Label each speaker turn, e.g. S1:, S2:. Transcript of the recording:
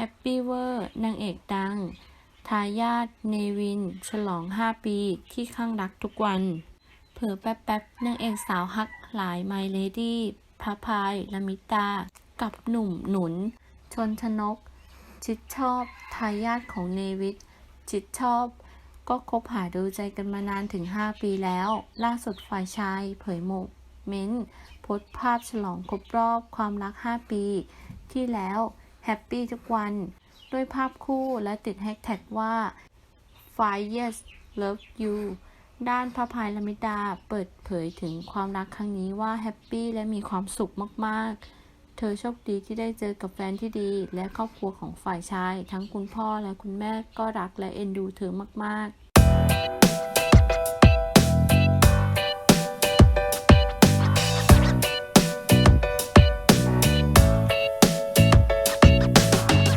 S1: แฮปปี้เวอร์ นางเอกดัง ทายาทเนวิน ฉลอง 5 ปีที่ข้างรักทุกวัน เผอแป๊บๆนางเอกสาวฮักหลายไมเลดี้พระพายละมิตา กับหนุ่มหนุน ชนชนก ชิดชอบทายาทของเนวิทชิดชอบ ก็คบหาดูใจกันมานานถึง 5 ปีแล้ว ล่าสุดฝ่ายชายเผยโมเมนต์โพสภาพฉลองครบรอบความรัก 5 ปี ที่แล้ว แฮปปี้ทุกวัน ด้วยภาพคู่และติดแฮชแท็กว่า five years love you ด้านพระพายลมิดาเปิดเผยถึงความรักครั้งนี้ว่าแฮปปี้และมีความสุขมาก ๆ เธอโชคดีที่ได้เจอกับแฟนที่ดี และครอบครัวของฝ่ายชาย ทั้งคุณพ่อและคุณแม่ก็รักและเอ็นดูเธอมาก ๆ